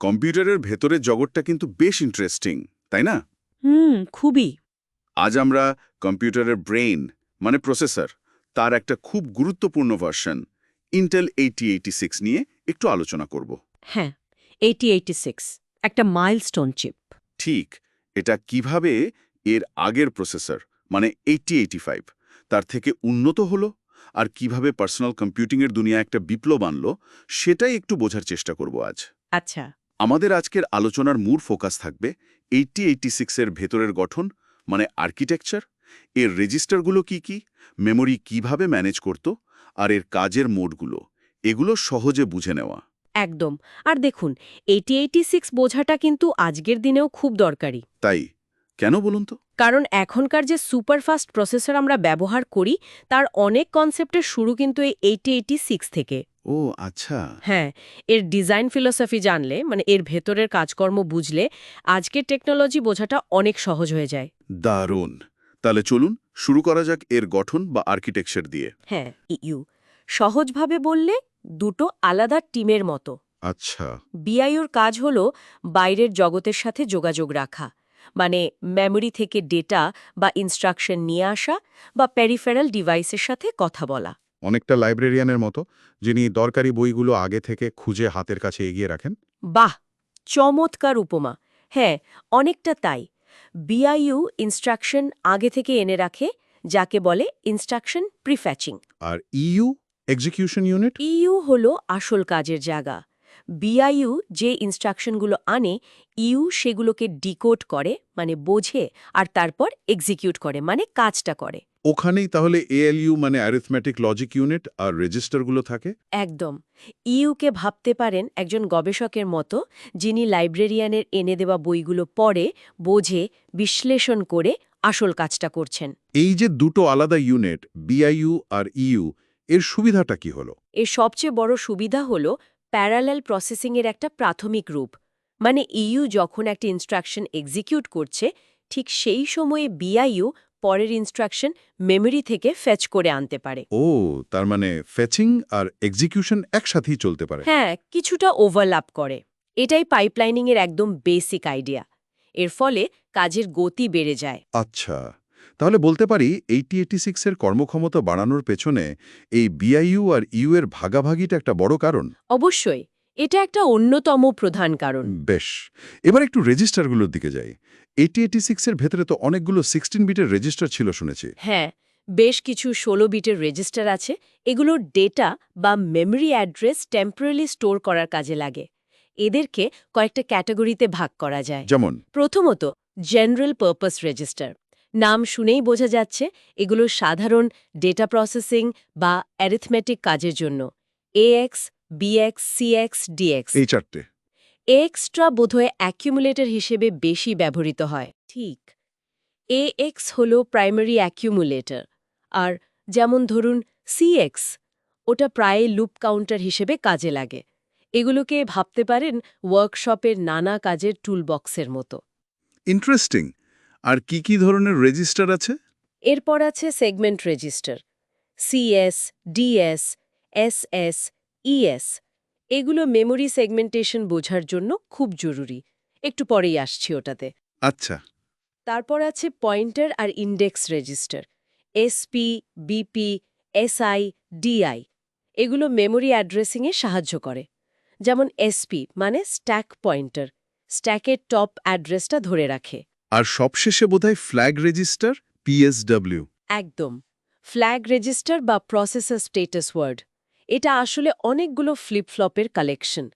কম্পিউটারের ভেতরের জগৎটা কিন্তু বেশ ইন্টারেস্টিং তাই না? হুম খুবই। আজ আমরা কম্পিউটারের ব্রেইন মানে প্রসেসর তার একটা খুব গুরুত্বপূর্ণ version Intel eighty eighty six নিয়ে একটু আলোচনা করব। হ্যাঁ এইটি একটা মাইলস্টোন চিপ ঠিক এটা কীভাবে এর আগের প্রসেসর মানে এইটি এইটি ফাইভ তার থেকে উন্নত হলো আর কীভাবে পার্সোনাল কম্পিউটিংয়ের দুনিয়া একটা বিপ্লব আনলো সেটাই একটু বোঝার চেষ্টা করব আজ। আচ্ছা। আমাদের আজকের আলোচনার মূল ফোকাস থাকবে এইটি এইটি সিক্সের ভেতরের গঠন মানে আর্কিটেকচার এর রেজিস্টারগুলো কি কি মেমোরি কীভাবে ম্যানেজ করত আর এর কাজের মোডগুলো এগুলো সহজে বুঝে নেওয়া। একদম। আর দেখুন এইটি এইটি সিক্স বোঝাটা কিন্তু আজকের দিনেও খুব দরকারি। তাই? কেন বলুন তো? কারণ এখনকার যে সুপারফাস্ট প্রসেসর আমরা ব্যবহার করি তার অনেক কনসেপ্টের শুরু কিন্তু এই এইটি এইটি সিক্স থেকে। ও আচ্ছা। হ্যাঁ এর ডিজাইন ফিলোসফি জানলে মানে এর ভেতরের কাজকর্ম বুঝলে আজকের টেকনোলজি বোঝাটা অনেক সহজ হয়ে যায়। দারুণ। তাহলে চলুন শুরু করা যাক এর গঠন বা আর্কিটেকচার দিয়ে। হ্যাঁ ইউ। সহজভাবে বললে দুটো আলাদা টিমের মতো। আচ্ছা। বিআইওর কাজ হল বাইরের জগতের সাথে যোগাযোগ রাখা। মানে মেমোরি থেকে ডেটা বা ইনস্ট্রাকশন নিয়ে আসা বা প্যারিফেরাল ডিভাইসের সাথে কথা বলা। অনেকটা লাইব্রেরিয়ানের মতো যিনি দরকারি বইগুলো আগে থেকে খুঁজে হাতের কাছে এগিয়ে রাখেন। বাহ! চমৎকার উপমা। হ্যাঁ অনেকটা তাই। বিআইইউ ইনস্ট্রাকশন আগে থেকে এনে রাখে যাকে বলে ইনস্ট্রাকশন প্রিফ্যাচিং আর ইইউ এক্সিকিউশন ইউনিট ইইউ হল আসল কাজের জায়গা। বিআইইউ যে ইনস্ট্রাকশনগুলো আনে ইউ সেগুলোকে ডিকোড করে মানে বোঝে আর তারপর এক্সিকিউট করে মানে কাজটা করে। ওখানেই তাহলে এএলইউ মানে অ্যারিথমেটিক লজিক ইউনিট আর রেজিস্টারগুলো থাকে? একদম। ইউকে ভাবতে পারেন একজন গবেষকের মতো যিনি লাইব্রেরিয়ানের এনে দেওয়া বইগুলো পড়ে বোঝে বিশ্লেষণ করে আসল কাজটা করছেন। এই যে দুটো আলাদা ইউনিট বিআইইউ আর ইউ এর সুবিধাটা কি হলো? এর সবচেয়ে বড় সুবিধা হল প্যারালাল প্রসেসিংয়ের একটা প্রাথমিক রূপ। মানে ইইউ যখন একটা ইনস্ট্রাকশন এক্সিকিউট করছে ঠিক সেই সময়ে বিআইইউ পরের ইনস্ট্রাকশন মেমরি থেকে ফেচ করে আনতে পারে। ও তার মানে ফেচিং আর এক্সিকিউশন একসাথেই চলতে পারে। হ্যাঁ কিছুটা ওভারল্যাপ করে। এটাই পাইপলাইনিংয়ের একদম বেসিক আইডিয়া এর ফলে কাজের গতি বেড়ে যায়। আচ্ছা তাহলে বলতে পারি এইটি এইটি সিক্সের কর্মক্ষমতা বাড়ানোর পেছনে এই বিআইইউ আর ইউ এর ভাগাভাগিটা একটা বড় কারণ? অবশ্যই এটা একটা অন্যতম প্রধান কারণ। বেশ এবার একটু রেজিস্টারগুলোর দিকে যাই। এইটি এইটি সিক্সের ভেতরে তো অনেকগুলো সিক্সটিন বিটের রেজিস্টার ছিল শুনেছি। হ্যাঁ বেশ কিছু ষোলো বিটের রেজিস্টার আছে। এগুলোর ডেটা বা মেমরি অ্যাড্রেস টেম্পোরারি স্টোর করার কাজে লাগে। এদেরকে কয়েকটা ক্যাটাগরিতে ভাগ করা যায়। যেমন? প্রথমত জেনারেল পারপাস রেজিস্টার নাম শুনেই বোঝা যাচ্ছে এগুলো সাধারণ ডেটা প্রসেসিং বা অ্যারিথমেটিক কাজের জন্য। এএক্স বিএক্স সিএক্স ডিএক্স এই চারটে। এক্সট্রা বোধহয় অ্যাকিউমুলেটর হিসেবে বেশি ব্যবহৃত হয়। ঠিক। এ এক্স হল প্রাইমারি অ্যাকিউমুলেটর আর যেমন ধরুন সিএক্স ওটা প্রায় লুপ কাউন্টার হিসেবে কাজে লাগে। এগুলোকে ভাবতে পারেন ওয়ার্কশপের নানা কাজের টুলবক্সের মতো। ইন্টারেস্টিং আর কি কি ধরনের রেজিস্টার আছে? এরপর আছে segment register CS DS SS ES এগুলো মেমোরি সেগমেন্টেশন বোঝার জন্য খুব জরুরি। একটু পরেই আসছি ওটাতে। আচ্ছা। তারপর আছে পয়েন্টার আর index register SP BP SI DI এগুলো মেমোরি অ্যাড্রেসিংয়ে সাহায্য করে। যেমন এসপি মানে স্ট্যাক পয়েন্টার স্ট্যাকের টপ অ্যাড্রেসটা ধরে রাখে। আর সবশেষে বোধহয় ফ্ল্যাগ রেজিস্টার পিএসডব্লিউ একদম। ফ্ল্যাগ রেজিস্টার বা প্রসেসর স্টেটাস ওয়ার্ড এটা আসলে অনেকগুলো ফ্লিপফ্লপের কালেকশন।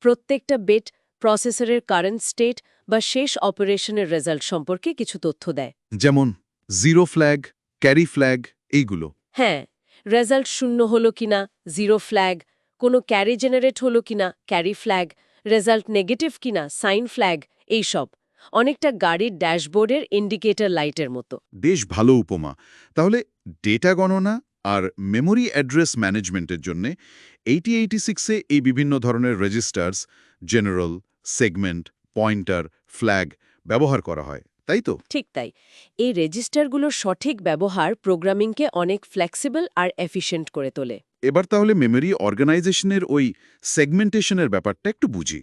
প্রত্যেকটা বেট প্রসেসরের কারেন্ট স্টেট বা শেষ অপারেশনের রেজাল্ট সম্পর্কে কিছু তথ্য দেয়। যেমন জিরো ফ্ল্যাগ ক্যারি ফ্ল্যাগ এইগুলো। হ্যাঁ রেজাল্ট শূন্য হলো কিনা জিরো ফ্ল্যাগ কোনো ক্যারি জেনারেট হলো কিনা ক্যারি ফ্ল্যাগ রেজাল্ট নেগেটিভ কিনা সাইন ফ্ল্যাগ এইসব। অনেকটা গাড়ির ড্যাশবোর্ডের ইন্ডিকেটর লাইটের মতো। বেশ ভালো উপমা। তাহলে ডেটা গণনা আর মেমোরি অ্যাড্রেস ম্যানেজমেন্টের জন্য এইটি এইটি সিক্সে এই বিভিন্ন ধরনের registers general segment pointer flag ব্যবহার করা হয় তাই তো? ঠিক তাই। এই রেজিস্টারগুলোর সঠিক ব্যবহার প্রোগ্রামিংকে অনেক ফ্লেক্সিবল আর এফিশিয়েন্ট করে তোলে। এবার তাহলে মেমোরি অর্গানাইজেশনের ওই সেগমেন্টেশনের ব্যাপারটা একটু বুঝি।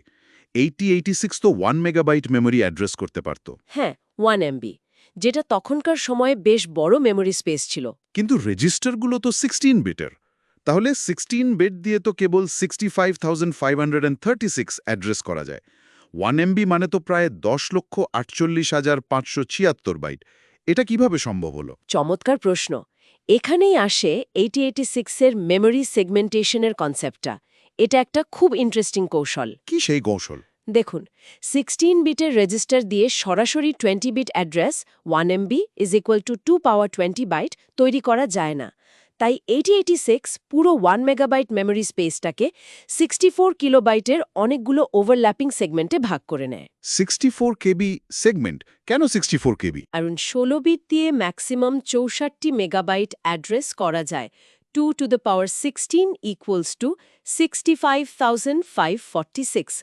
এইটি এইটি সিক্স তো ওয়ান মেগাবাইট মেমোরি অ্যাড্রেস করতে পারত। হ্যাঁ ওয়ান এমবি যেটা তখনকার সময়ে বেশ বড় মেমোরি স্পেস ছিল। কিন্তু রেজিস্টারগুলো তো সিক্সটিন বিটের তাহলে সিক্সটিন বিট দিয়ে তো কেবল sixty five thousand five hundred and thirty six address করা যায়। ওয়ান এমবি মানে তো প্রায় দশ লক্ষ আটচল্লিশ হাজার পাঁচশো ছিয়াত্তর বাইট এটা কীভাবে সম্ভব হলো? চমৎকার প্রশ্ন। এখানেই আসে এইটি এইটি সিক্সের মেমোরি সেগমেন্টেশনের কনসেপ্টটা এটা একটা খুব ইন্টারেস্টিং কৌশল। কি সেই কৌশল? দেখুন সিক্সটিন বিটের রেজিস্টার দিয়ে সরাসরি twenty bit address one MB is equal to two power twenty byte তৈরি করা যায় না। তাই এইটি এইটি সিক্স পুরো ওয়ান মেগাবাইট মেমোরি স্পেসটাকে সিক্সটি ফোর কিলোবাইটের অনেকগুলো ওভারল্যাপিং সেগমেন্টে ভাগ করে নেয়। সিক্সটি ফোর কেবি সেগমেন্ট কেন সিক্সটি ফোর কেবি কারণ ষোলো বিট দিয়ে ম্যাক্সিমাম চৌষট্টি মেগাবাইট অ্যাড্রেস করা যায়। Two to the power sixteen equals to sixty five thousand five forty six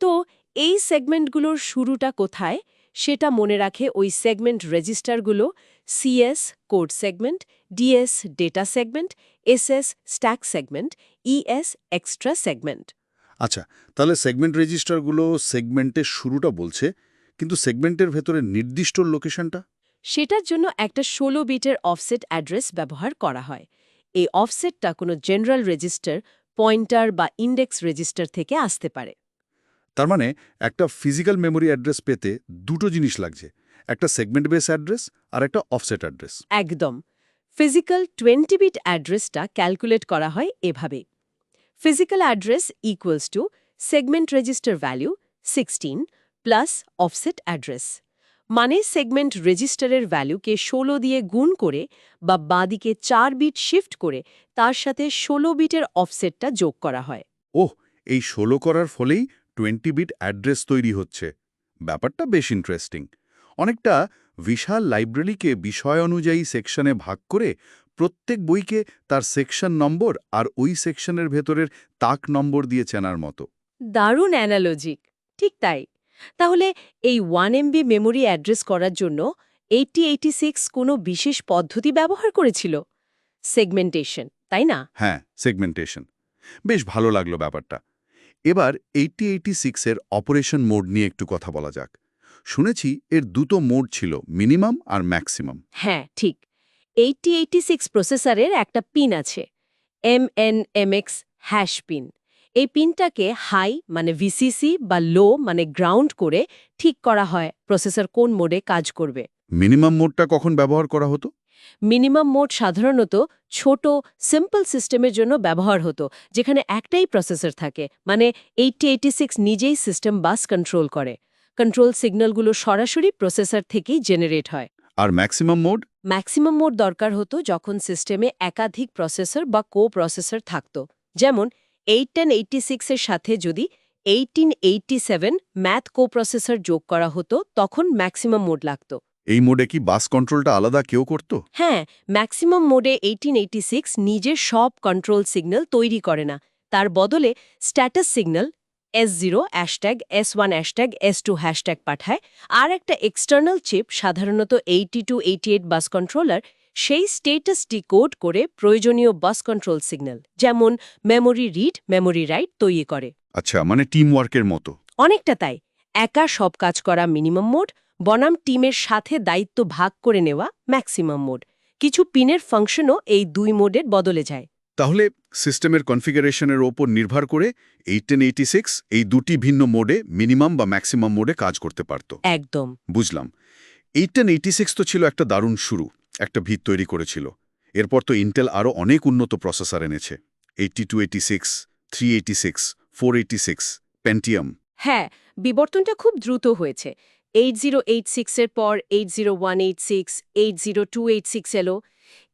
তো এই সেগমেন্টগুলোর শুরুটা কোথায়? সেটা মনে রাখে ওই segment রেজিস্টারগুলো CS code segment DS data segment SS stack segment ES extra segment. আচ্ছা তাহলে সেগমেন্ট রেজিস্টারগুলো সেগমেন্টের শুরুটা বলছে কিন্তু সেগমেন্টের ভেতরে নির্দিষ্ট লোকেশনটা? সেটার জন্য একটা ষোলো বিটের অফসেট অ্যাড্রেস ব্যবহার করা হয়। এই অফসেটটা কোনো জেনারেল রেজিস্টার পয়েন্টার বা ইন্ডেক্স রেজিস্টার থেকে আসতে পারে। তার মানে একটা ফিজিক্যাল মেমোরি অ্যাড্রেস পেতে দুটো জিনিস লাগছে একটা সেগমেন্ট বেস অ্যাড্রেস আর একটা অফসেট অ্যাড্রেস একদম। ফিজিক্যাল টোয়েন্টি বিট অ্যাড্রেসটা ক্যালকুলেট করা হয় এভাবে। Physical address equals to segment register value sixteen plus offset address মানে সেগমেন্ট রেজিস্টারের ভ্যালুকে ষোলো দিয়ে গুণ করে বা বাঁদিকে চার বিট শিফট করে তার সাথে ষোলো বিটের অফসেটটা যোগ করা হয়। ওহ এই ষোলো করার ফলেই টোয়েন্টি বিট অ্যাড্রেস তৈরি হচ্ছে। ব্যাপারটা বেশ ইন্টারেস্টিং অনেকটা বিশাল লাইব্রেরিকে বিষয় অনুযায়ী সেকশনে ভাগ করে প্রত্যেক বইকে তার সেকশন নম্বর আর ওই সেকশনের ভেতরের তাক নম্বর দিয়ে চেনার মতো। দারুণ অ্যানালজিক ঠিক তাই। তাহলে এই ওয়ান এমবি মেমোরি অ্যাড্রেস করার জন্য এইটি এইটি সিক্স কোনো বিশেষ পদ্ধতি ব্যবহার করেছিল? সেগমেন্টেশন তাই না? হ্যাঁ সেগমেন্টেশন বেশ ভালো লাগল ব্যাপারটা। এবার এইটি এইটি সিক্সের অপারেশন মোড নিয়ে একটু কথা বলা যাক। শুনেছি এর দুটো মোড ছিল মিনিমাম আর ম্যাক্সিমাম হ্যাঁ ঠিক। এইটি এইটি সিক্স প্রসেসরের একটা পিন আছে M N M X hash pin এই পিনটাকে হাই মানে ভিসিসি বা লো মানে গ্রাউন্ড করে ঠিক করা হয় প্রসেসর কোন মোডে কাজ করবে। মিনিমাম মোডটা কখন ব্যবহার করা হতো? মিনিমাম মোড সাধারণত ছোট সিম্পল সিস্টেমের জন্য ব্যবহার হতো যেখানে একটাই প্রসেসর থাকে মানে এইটি এইটি সিক্স নিজেই সিস্টেম বাস কন্ট্রোল করে। কন্ট্রোল সিগন্যালগুলো সরাসরি প্রসেসর থেকেই জেনারেট হয়। আর ম্যাক্সিমাম মোড? ম্যাক্সিমাম মোড দরকার হতো যখন সিস্টেমে একাধিক প্রসেসর বা কো প্রসেসর থাকত। যেমন এইট টেন এইটটি সিক্সের সাথে যদি eighteen eighty seven math coprocessor যোগ করা হতো তখন ম্যাক্সিমাম মোড লাগত। এই মোডে কি বাস কন্ট্রোলটা আলাদা কেউ করত? হ্যাঁ ম্যাক্সিমাম মোডে এইটিন নিজের সব কন্ট্রোল সিগন্যাল তৈরি করে না। তার বদলে status signal S zero hashtag S one hashtag S two hashtag পাঠায়। আর একটা এক্সটার্নাল চিপ সাধারণত eighty two eighty eight bus controller সেই স্টেটাস ডিকোড করে প্রয়োজনীয় বাস কন্ট্রোল সিগন্যাল যেমন মেমোরি রিড মেমোরি রাইট তৈরি করে। আচ্ছা মানে টিম ওয়ার্কের মতো। অনেকটা তাই। একা সব কাজ করা মিনিমাম মোড বনাম টিমের সাথে দায়িত্ব ভাগ করে নেওয়া ম্যাক্সিমাম মোড। কিছু পিনের ফাংশনও এই দুই মোডের বদলে যায়। তাহলে সিস্টেমের কনফিগারেশনের ওপর নির্ভর করে এইটেন এইটি সিক্স এই দুটি ভিন্ন মোডে মিনিমাম বা ম্যাক্সিমাম মোডে কাজ করতে পারত। একদম। বুঝলাম। এইটেন এইটি সিক্স তো ছিল একটা দারুণ শুরু একটা ভিত তৈরি করেছিল। এরপর তো ইন্টেল আরও অনেক উন্নত প্রসেসর এনেছে। Eighty two eighty six three eighty six four eighty six Pentium হ্যাঁ বিবর্তনটা খুব দ্রুত হয়েছে। এইট জিরো এইট সিক্সের পর eight zero one eight six eight zero two eight six এলো।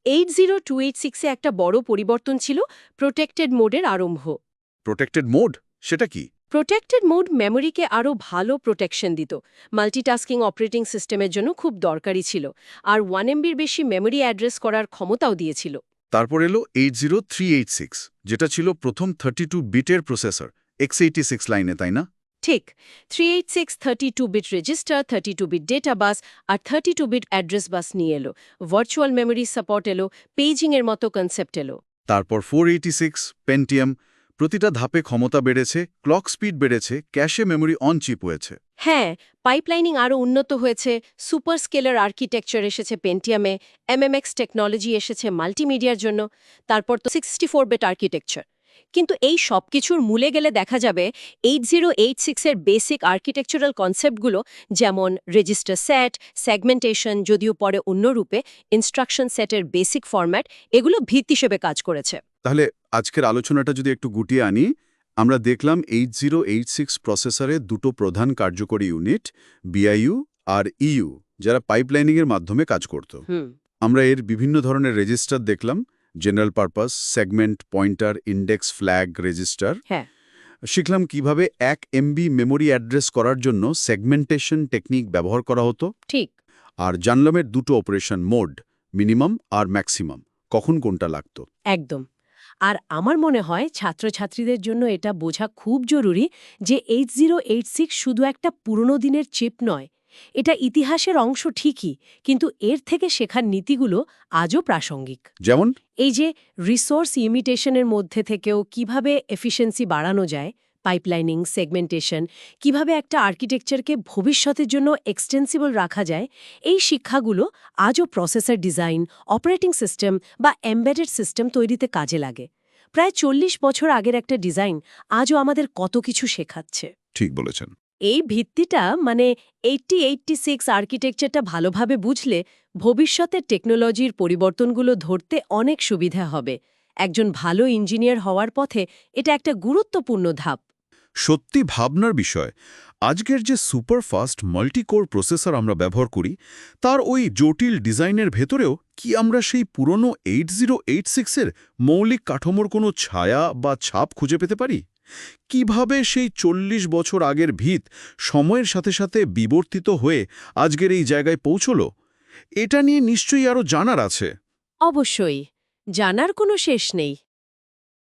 এইট জিরো টু এইট সিক্সে একটা বড় পরিবর্তন ছিল প্রোটেক্টেড মোডের আরম্ভ। প্রোটেক্টেড মোড সেটা কি? প্রোটেক্টেড মোড মেমোরিকে আরও ভালো প্রোটেকশন দিত। মাল্টিটাস্কিং অপারেটিং সিস্টেমের জন্য খুব দরকারি ছিল। আর ওয়ান এমবির বেশি মেমোরি অ্যাড্রেস করার ক্ষমতাও দিয়েছিল। তারপর এলো eight zero three eight six যেটা ছিল প্রথম থার্টি টু বিটের প্রসেসর এক্স এইটি সিক্স লাইনে তাই না? ঠিক three eight six thirty two bit register thirty two bit data bus আর thirty two bit address bus নিয়ে এলো। ভার্চুয়াল মেমোরি সাপোর্ট এলো পেজিংয়ের মতো কনসেপ্ট এলো। তারপর ফোর এইটি সিক্স পেন্টিয়াম প্রতিটা ধাপে ক্ষমতা বেড়েছে ক্লক স্পিড বেড়েছে ক্যাশে মেমোরি অন চিপ হয়েছে। হ্যাঁ পাইপলাইনিং আরও উন্নত হয়েছে সুপার স্কেলার আর্কিটেকচার এসেছে পেন্টিয়ামে এমএমএক্স টেকনোলজি এসেছে মাল্টিমিডিয়ার জন্য তারপর তো সিক্সটি ফোর বেট আর্কিটেকচার কিন্তু এই সব কিছুর মূলে গেলে দেখা যাবে এইট জিরো এইট সিক্সের বেসিক আর্কিটেকচারাল কনসেপ্টগুলো যেমন রেজিস্টার সেট সেগমেন্টেশন যদিও পরে অন্য রূপে ইনস্ট্রাকশন সেটের বেসিক ফরম্যাট এগুলো ভিত্তি হিসেবে কাজ করেছে। তাহলে আজকের আলোচনাটা যদি একটু গুটিয়ে আনি আমরা দেখলাম এইট জিরো এইট সিক্স প্রসেসরে দুটো প্রধান কার্যকরী ইউনিট বিআইইউ আর ইউ যারা পাইপলাইনিংয়ের মাধ্যমে কাজ করত। আমরা এর বিভিন্ন ধরনের রেজিস্টার দেখলাম general purpose segment pointer index flag register হ্যাঁ। শিখলাম কীভাবে এক এমবি মেমোরি অ্যাড্রেস করার জন্য সেগমেন্টেশন টেকনিক ব্যবহার করা হতো। ঠিক। আর জানলামের দুটো অপারেশন মোড মিনিমাম আর ম্যাক্সিমাম কখন কোনটা লাগত। একদম। আর আমার মনে হয় ছাত্রছাত্রীদের জন্য এটা বোঝা খুব জরুরি যে এইট জিরো এইট সিক্স শুধু একটা পুরনো দিনের চিপ নয় এটা ইতিহাসের অংশ ঠিকই কিন্তু এর থেকে শেখার নীতিগুলো আজও প্রাসঙ্গিক। যেমন? এই যে রিসোর্স ইমিটেশনের মধ্যে থেকেও কীভাবে এফিসিয়েন্সি বাড়ানো যায় পাইপলাইনিং সেগমেন্টেশন কীভাবে একটা আর্কিটেকচারকে ভবিষ্যতের জন্য এক্সটেন্সিবল রাখা যায় এই শিক্ষাগুলো আজও প্রসেসর ডিজাইন অপারেটিং সিস্টেম বা এমবেডেড সিস্টেম তৈরিতে কাজে লাগে। প্রায় চল্লিশ বছর আগের একটা ডিজাইন আজও আমাদের কত কিছু শেখাচ্ছে। ঠিক বলেছেন। এই ভিত্তিটা মানে এইটটি এইটটি সিক্স আর্কিটেকচারটা ভালোভাবে বুঝলে ভবিষ্যতের টেকনোলজির পরিবর্তনগুলো ধরতে অনেক সুবিধা হবে। একজন ভালো ইঞ্জিনিয়ার হওয়ার পথে এটা একটা গুরুত্বপূর্ণ ধাপ। সত্যি ভাবনার বিষয়, আজকের যে সুপারফাস্ট মাল্টিকোর প্রসেসর আমরা ব্যবহার করি, তার ওই জটিল ডিজাইনের ভেতরেও কি আমরা সেই পুরনো এইট জিরো এইট সিক্সের মৌলিক কাঠামোর কোনো ছায়া বা ছাপ খুঁজে পেতে পারি? কীভাবে সেই চল্লিশ বছর আগের ভিত সময়ের সাথে সাথে বিবর্তিত হয়ে আজকের এই জায়গায় পৌঁছল? এটা নিয়ে নিশ্চয়ই আরও জানার আছে। অবশ্যই। জানার কোনো শেষ নেই।